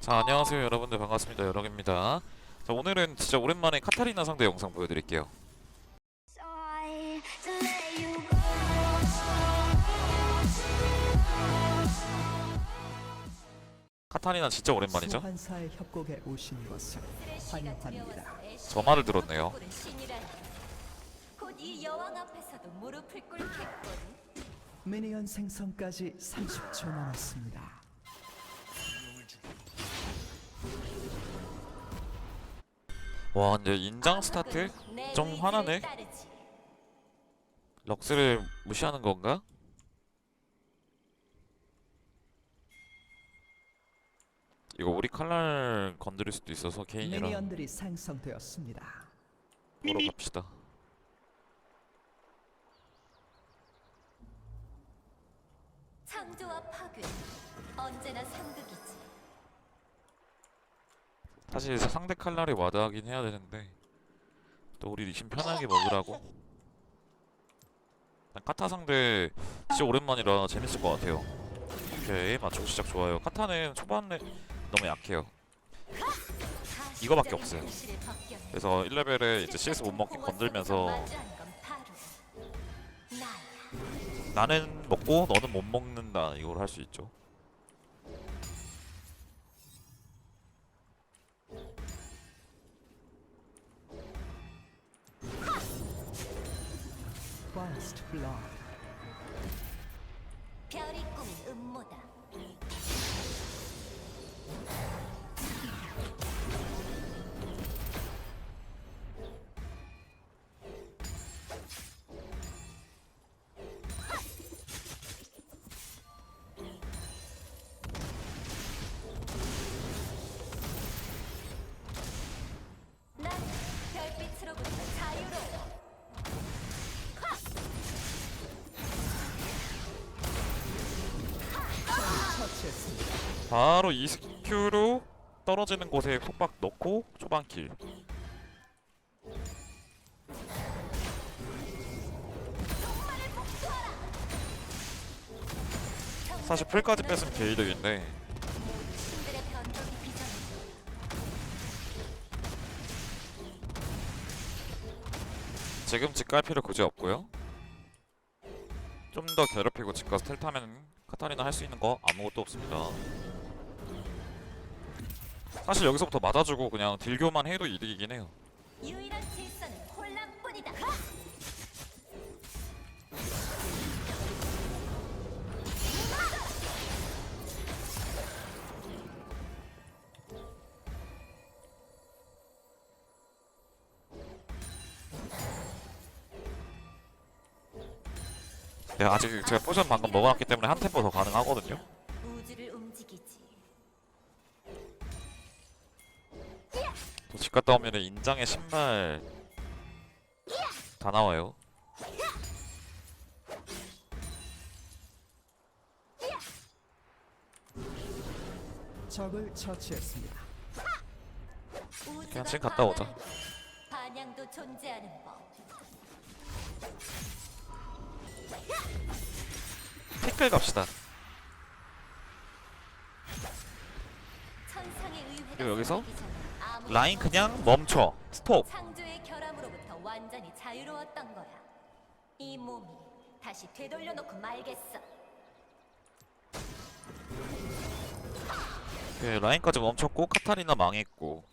자 안녕하세요 여러분들 반갑습니다 여러입니다 자 오늘은 진짜 오랜만에 카타리나 상대 영상 보여드릴게요. 카타리나 진짜 오랜만이죠? 소환사의 협곡에 오신 것을 환영합니다. 저 말을 들었네요 곧이 여왕 앞에서도 무릎을 꿇겠군. 미니언 생성까지 30초 남았습니다. 와 이제 인장 스타트? 내좀 화나네. 럭스를 무시하는 건가? 이거 우리 칼날 건드릴 수도 있어서 미니언들이 생성되었습니다. 보러 갑시다 창조와 파괴 언제나 상극이지. 사실 상대 칼날에 와닿긴 해야 되는데 또 우리 리신 편하게 먹으라고? 카타 상대 진짜 오랜만이라 재밌을 것 같아요. 오케이 맞추고 시작 좋아요. 카타는 초반에 너무 약해요. 이거밖에 없어요. 그래서 1레벨에 이제 CS 못 먹게 건들면서 나는 먹고 너는 못 먹는다 이걸 할 수 있죠 First Blood. 바로 이 스큐로 떨어지는 곳에 속박 넣고 초반킬. 사실 풀까지 뺐으면 개이득인데 지금 집 갈 필요 굳이 없고요. 좀 더 괴롭히고 집 가서 텔 타면 카타리나 할 수 있는 거 아무것도 없습니다 사실 여기서부터 맞아주고 그냥 딜교만 해도 이득이긴 해요. 유일한 질서는 혼란뿐이다. 네, 아직 제가 포션 방금 먹어놨기 때문에 한 템포 더 가능하거든요 집 갔다 오면 인장에 신발 다 나와요. 적을 처치했습니다. 우주가 지금 갔다 오자. 반향도 존재하는 법. 태클 갑시다. 그리고 여기서 라인 그냥 멈춰. 스톱. 창조의 결함으로부터 완전히 자유로웠던 거야. 이 몸이 다시 되돌려 놓고 말겠어. 네, 라인까지 멈췄고 카타리나 망했고.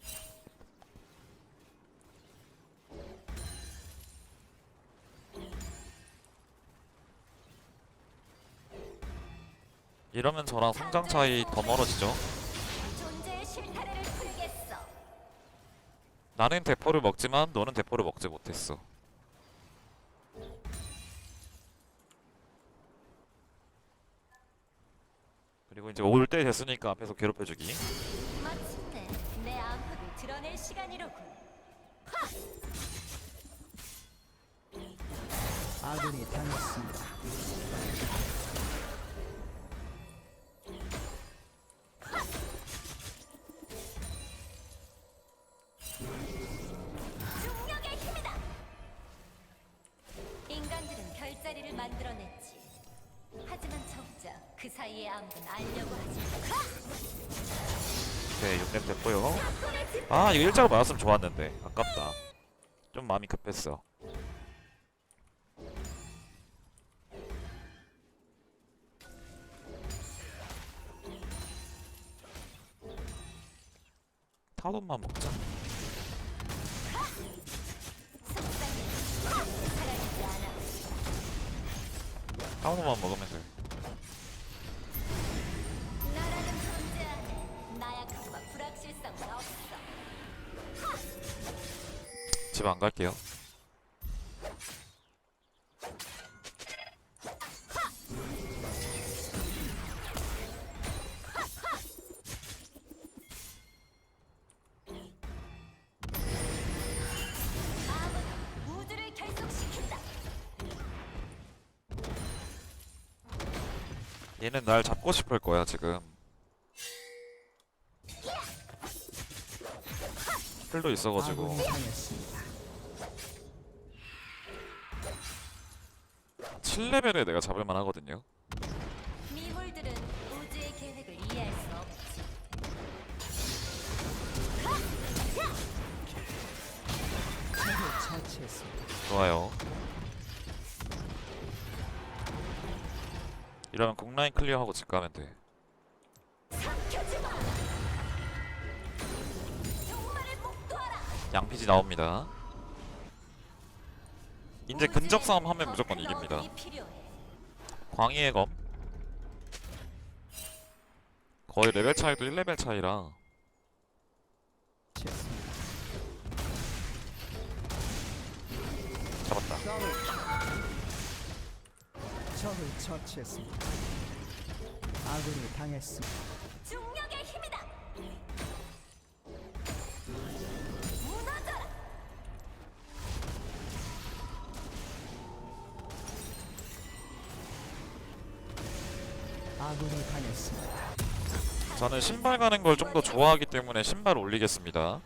이러면 저랑 성장 차이 더 멀어지죠. 나는 대포를 먹지만 너는 대포를 먹지 못했어. 그리고 이제 올 때 됐으니까 앞에서 괴롭혀주기. 마침내 내 암흑을 드러낼 시간이로군. 아군이 당했습니다. 별자리를 만들어냈지. 하지만 정작 그 사이의 암은 알려고 하지. 하! 네 6렙 됐고요 아 이거 일자로 맞았으면 좋았는데 아깝다 좀 마음이 급했어 타돈만 먹자 타돈만 먹으면 돼 나라는 존재 안에 나약함과 불확실성은 없어. 집 안 갈게요. 얘는 날 잡고 싶을 거야 지금. 풀도 있어가지고 아군이 당했습니다. 7레벨에 내가 잡을만 하거든요. 미물들은 우주의 계획을 이해할 수 없지. 적을 처치했습니다. 좋아요. 이러면 국라인 클리어하고 집 가면 돼. 양피지 나옵니다. 이제 근접 싸움 하면 무조건 이깁니다. 광희의 검. 거의 레벨 차이도 1레벨 차이라. 잡았다. 적을 처치했습니다. 아군이 당했습니다. 중력의 힘이다. 무너져라. 아군이 당했습니다. 저는 신발 가는 걸 좀 더 좋아하기 때문에 신발 올리겠습니다.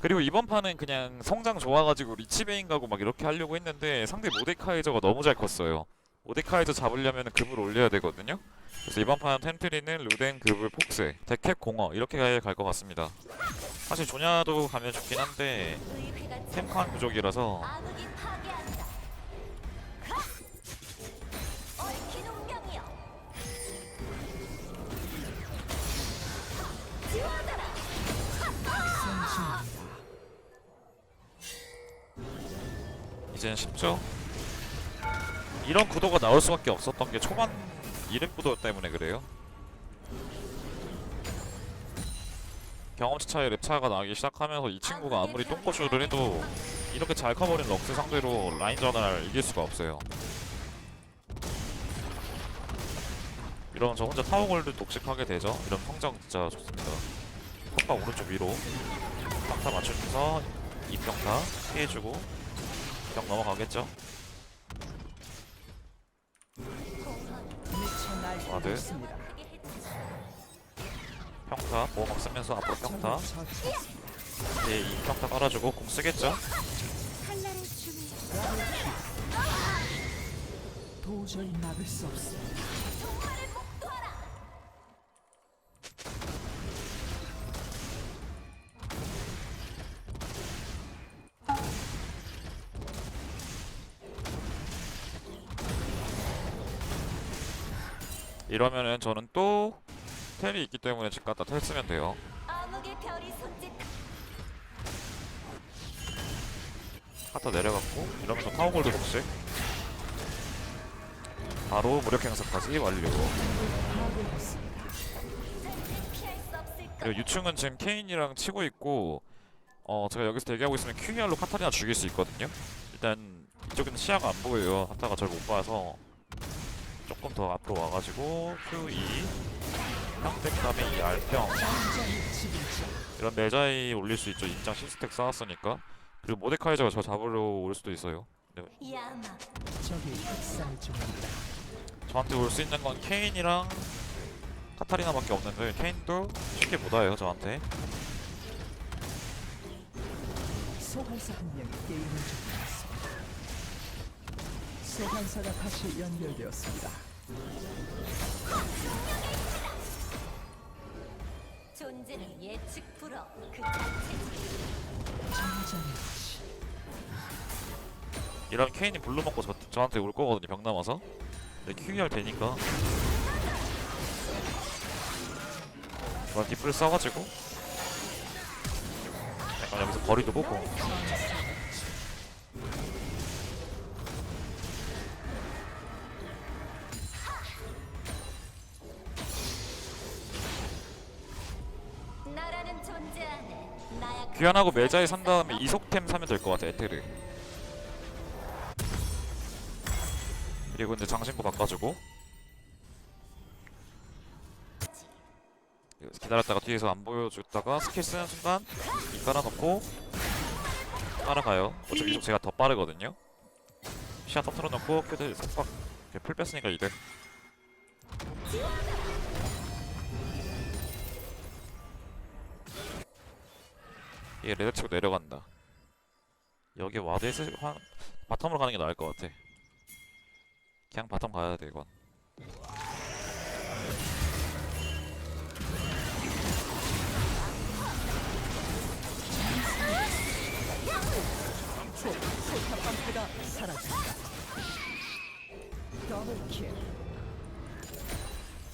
그리고 이번 판은 그냥 성장 좋아가지고 리치베인 가고 막 이렇게 하려고 했는데 상대 모데카이저가 너무 잘 컸어요. 모데카이저 잡으려면 급을 올려야 되거든요. 그래서 이번 판 텐트리는 루덴, 급을, 폭스, 데캡, 공어 이렇게 갈 것 같습니다. 사실 조냐도 가면 좋긴 한데 템칸 부족이라서. 이젠 쉽죠? 이런 구도가 나올 수밖에 없었던 게 초반 이름 구도 때문에 그래요. 경험치 차이 랩 차가 나기 시작하면서 이 친구가 아무리 똥꼬쇼를 해도 이렇게 잘 커버린 럭스 상대로 라인전을 이길 수가 없어요. 이러면 저 혼자 타워골드 독식하게 되죠. 이런 성장 진짜 좋습니다. 컵바 오른쪽 위로 평타 맞추면서 이평타 피해주고 경 넘어가겠죠. 와드. 있습니다. 평타 보호막 쓰면서 앞으로 평타. 이제 이 평타 깔아주고 공 쓰겠죠? 도저히 막을 수 없습 이러면은 저는 또 텔이 있기 때문에 집 갔다 텔 쓰면 돼요. 카타 내려갔고 이러면서 타워골드 독식 바로 무력 행사까지 완료. 그리고 유충은 지금 케인이랑 치고 있고 어 제가 여기서 대기하고 있으면 QER로 카타리나 죽일 수 있거든요. 일단 이쪽에는 시야가 안 보여요. 하타가 저를 못 봐서 조금 더 앞으로 와가지고 QE 평택 다음에 이 R평 완전히 지배자. 이런 매자이 올릴 수 있죠. 인장 시스텍 쌓았으니까. 그리고 모데카이저가 저 잡으러 올 수도 있어요. 중입니다. 저한테 올 수 있는 건 케인이랑 카타리나밖에 없는데 케인도 쉽게 못 와요 저한테. 소환사 한 명이 게임을 중단했습니다. 소환사가 다시 연결되었습니다. 존재 존재는 예측 불허. 그 자체지. 이러면 케인이 블루 먹고 저, 저한테 올 거거든요 병 남아서. 근데 QER 되니까. 이번 디플 써가지고. 약간 여기서 거리도 보고 귀환하고 매자에 산 다음에 이속템 사면 될 것 같아 에테르. 그리고 이제 장신구 바꿔주고. 기다렸다가 뒤에서 안 보여줬다가 스킬 쓰는 순간 이 깔아놓고 따라가요. 어차피 이속 제가 더 빠르거든요. 시야 터트려놓고 큐드 이렇게 풀 뺐으니까 이득 얘 레드 치고 내려간다. 여기 와드에서 한 바텀으로 가는 게 나을 것 같아. 그냥 바텀 가야 돼 이건.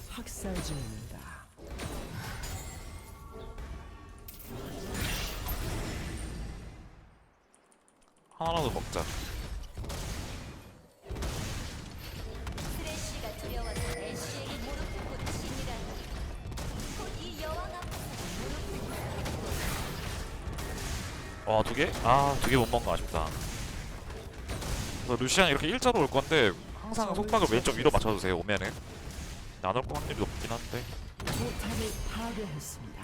학살 중 하나라도 먹자. 쓰레쉬가 두려워서 애쉬에게 무릎 꿇고 신이라니. 곧이 여왕 앞에서 무릎 꿇고 와두 개? 아 두 개 못 먹은 거 아쉽다. 그래서 루시안 이렇게 일자로 올 건데 항상 속박을 왼쪽 위로 맞춰주세요 오면은. 나눌 거 확률이 높긴 한데. 포탑을 파괴했습니다.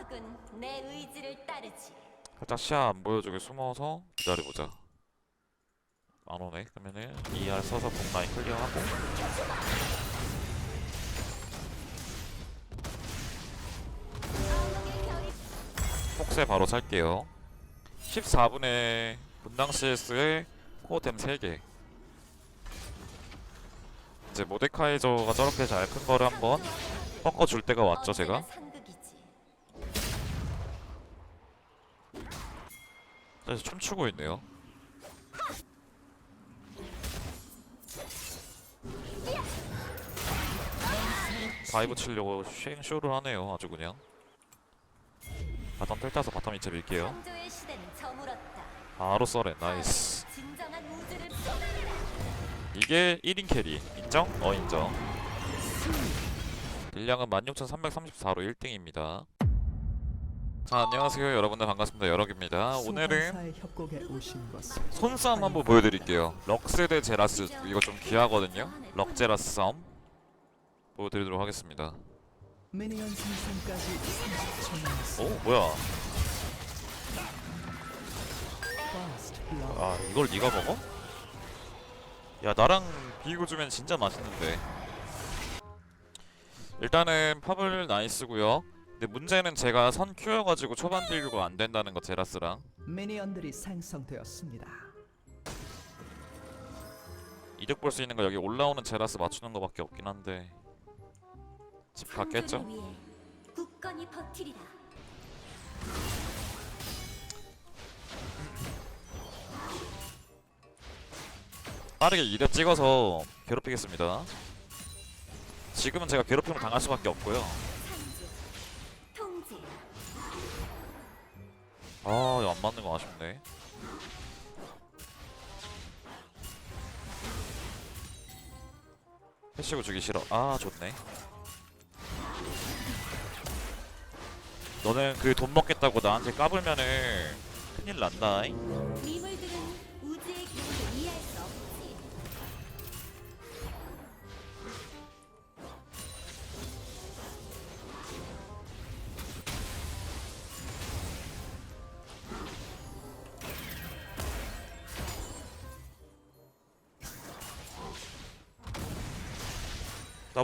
암흑은 내 의지를 따르지. 살짝 시야 안 보여주게 숨어서 기다려보자. 안 오네. 그러면은 ER 써서 북라인 클리어하고. 폭세 바로 살게요. 14분에 분당 CS에 코어템 3개. 이제 모데카이저가 저렇게 잘 큰 거를 한번 꺾어줄 때가 왔죠 제가 상극이지. 그래서 춤추고 있네요 다이브 치려고 쉥쇼를 하네요 아주 그냥 바텀 텔 타서 바텀 이체 밀게요. 바로 썰에 나이스. 이게 1인 캐리 인정? 어 인정 딜량은 16,334로 1등입니다 자 안녕하세요. 여러분들 반갑습니다. 여럭입니다. 오늘은 손싸움 한번 보여드릴게요. 럭스 대 제라스. 이거 좀 귀하거든요. 럭제라스 싸움 보여드리도록 하겠습니다. 미니언 생성까지 30초 남았습니다. 오 뭐야. 아 이걸 네가 먹어? 야 나랑 비고 주면 진짜 맛있는데. 일단은 팝을 나이스고요 근데 문제는 제가 선 큐여가지고 초반 딜교가 안 된다는 거 제라스랑 미니언들이 생성되었습니다. 이득 볼 수 있는 거 여기 올라오는 제라스 맞추는 거밖에 없긴 한데 집 갔겠죠? 위해 굳건히 버티리라. 빠르게 이렙 찍어서 괴롭히겠습니다 지금은 제가 괴롭힘을 당할 수밖에 없고요 아 이거 안 맞는 거 아쉽네. 패시고 주기 싫어. 아 좋네. 너는 그 돈 먹겠다고 나한테 까불면은 큰일 난다 미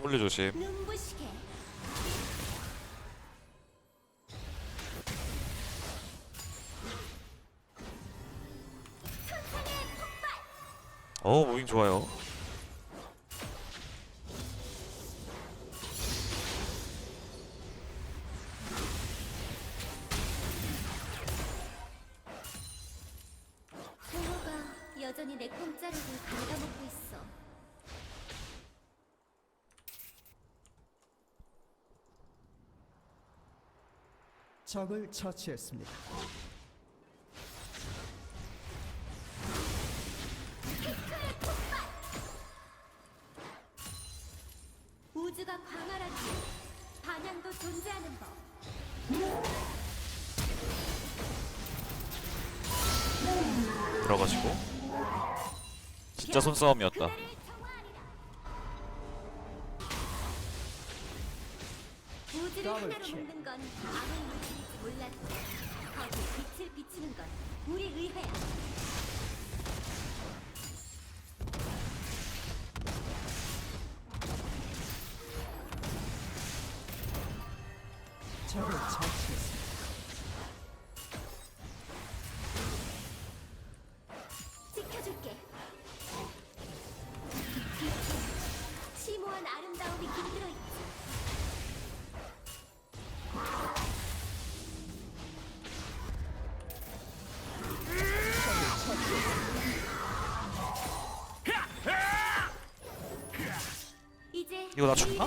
W 조심. 어 무빙 좋아요. 여전히 내 꿈자리를 가 적을 처치했습니다. 우주가 광활하지 반향도 존재하는 법. 들어가시고 진짜 손싸움이었다. 우주를 더블 하나로 킬. 묶는 건 아무 일일지 몰라도 거기에 빛을 비추는 건 우리 의회야. 이거 나 죽나?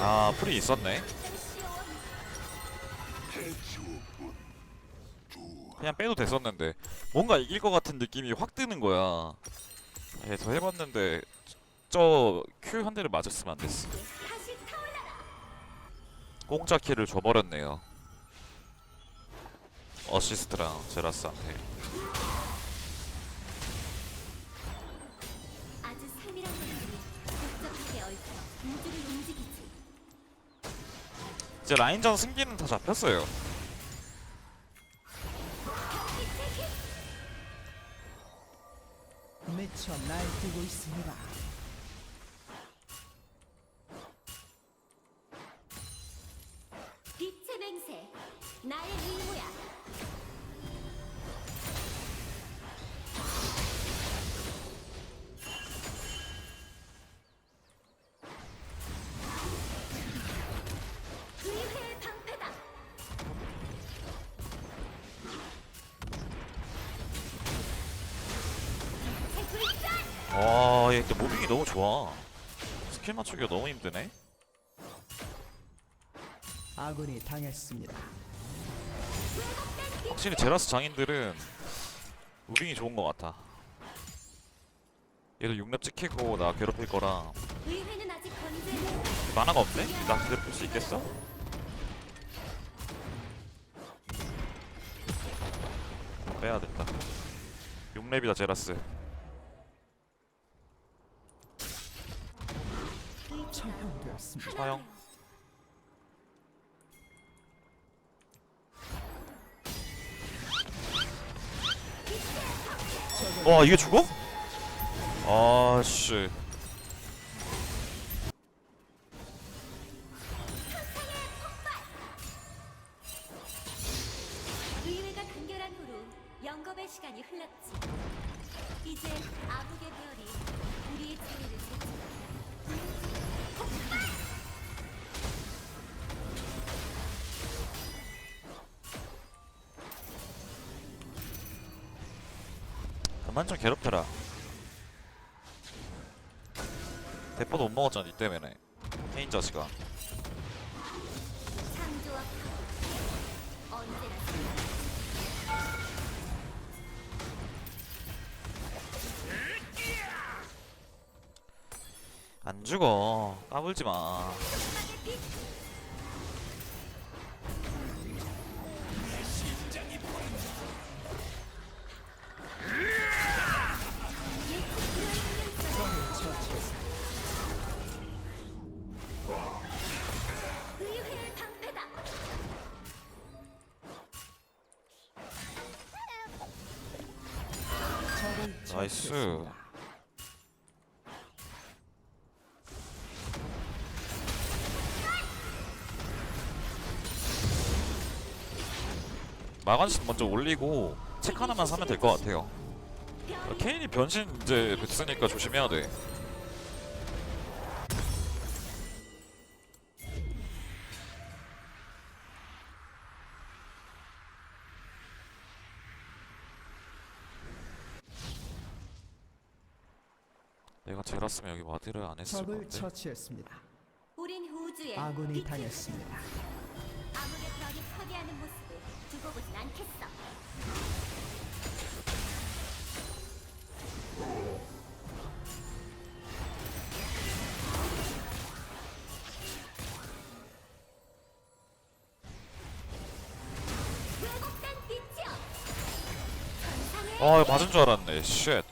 아 풀이 있었네. 그냥 빼도 됐었는데 뭔가 이길 것 같은 느낌이 확 드는 거야. 그래서 해봤는데 저큐한 대를 맞았으면 안 됐어. 공짜 킬을 줘버렸네요. 어시스트랑 제라스한테. 이제 라인전 승기는 다 잡혔어요. 미쳐 날뛰고 있습니다. 와, 얘 근데 무빙이 너무 좋아. 스킬 맞추기가 너무 힘드네. 아군이 당했습니다. 확실히 제라스 장인들은 무빙이 좋은 것 같아. 얘도 6렙 찍히고 나 괴롭힐 거라 의회는 아직 건재해. 만화가 없네? 나 괴롭힐 수 있겠어? 빼야겠다 6렙이다 제라스 처형되었습니다. 사형 와 이게 죽어? 아씨 그만 좀 괴롭혀라. 대포도 못 먹었잖아 니 때문에. 케인 자식아. 안 죽어. 까불지 마 나이스. 마간신 먼저 올리고 책 하나만 사면 될 것 같아요 케인이 변신 이제 됐으니까 조심해야 돼 제라스면 여기 와드를 안 했을 적을 건데. 처치했습니다. 우린 우주의 아군이 빛을 당했습니다. 아무의 별이 파괴하는 모습을 두고 보진 않겠어. 왜곡된 빛이여! 천상의 아 맞은 줄 알았네. 쉣.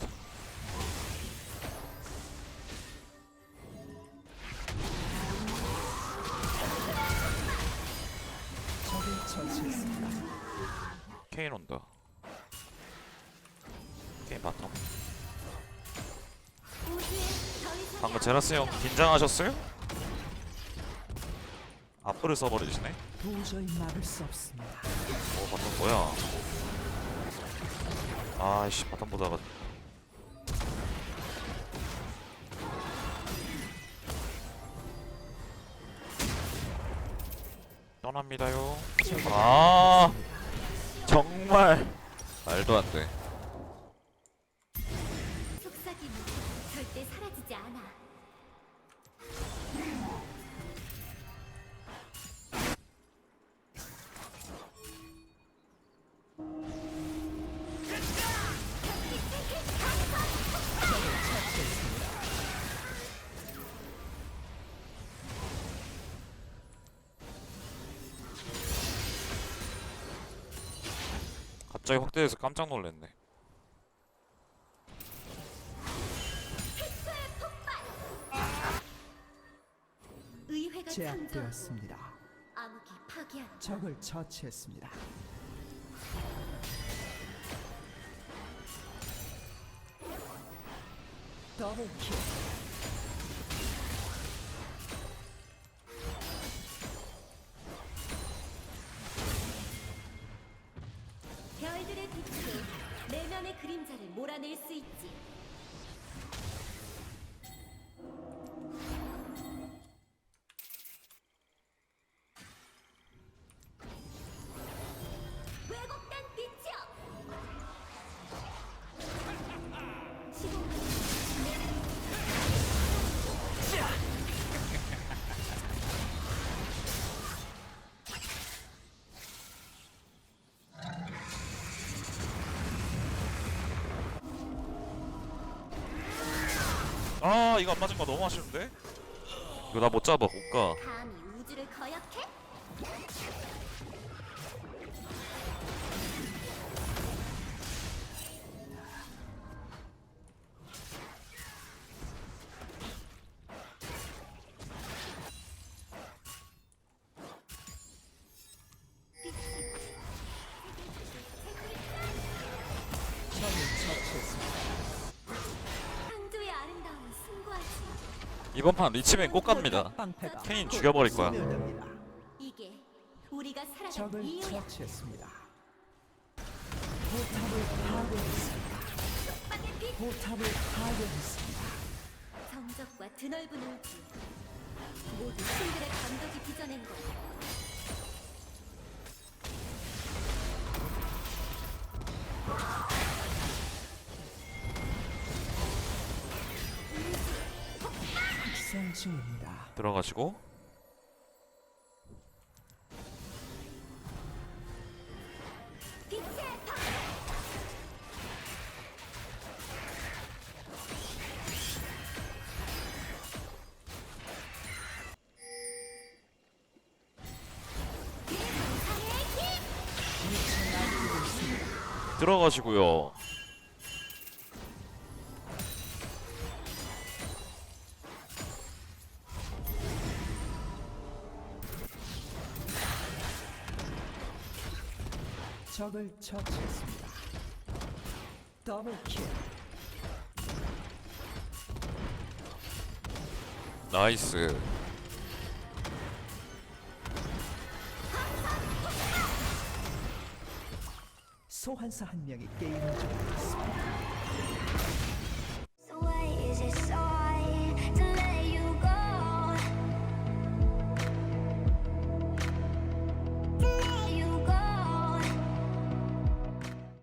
제라스 형 긴장하셨어요? 앞불을 써버리시네. 도저히 막을 수 없습니다. 어 바텀 뭐야? 아이씨 바텀 보다가 떠납니다요. 아 정말 말도 안 돼. 깜짝 놀랐네. 의회가 제압되었습니다. 암흑이 파괴한다. 적을 처치했습니다. 더블 킬. 몰아낼 수 있지. 이거 안 맞은 거 너무 아쉬운데? 이거 나 못 잡아 못 가. 감히 우주를 거역해? 이번 판 리치맨 꼭 갑니다. 케인 죽여버릴 거야. 이게 우리가 살아간 적을 이유야. 처치했습니다. 포탑을 파괴했습니다. 빛, 포탑을 파괴했습니다. 정적과 드넓은 우주. 모두 신들의 감독이 빚어낸 거 야. 학생 중입니다. 들어가시고 들어가시고요. 적을 처치했습니다. 더블킬. 나이스. 소환사 한 명이 게임을 종료했습니다.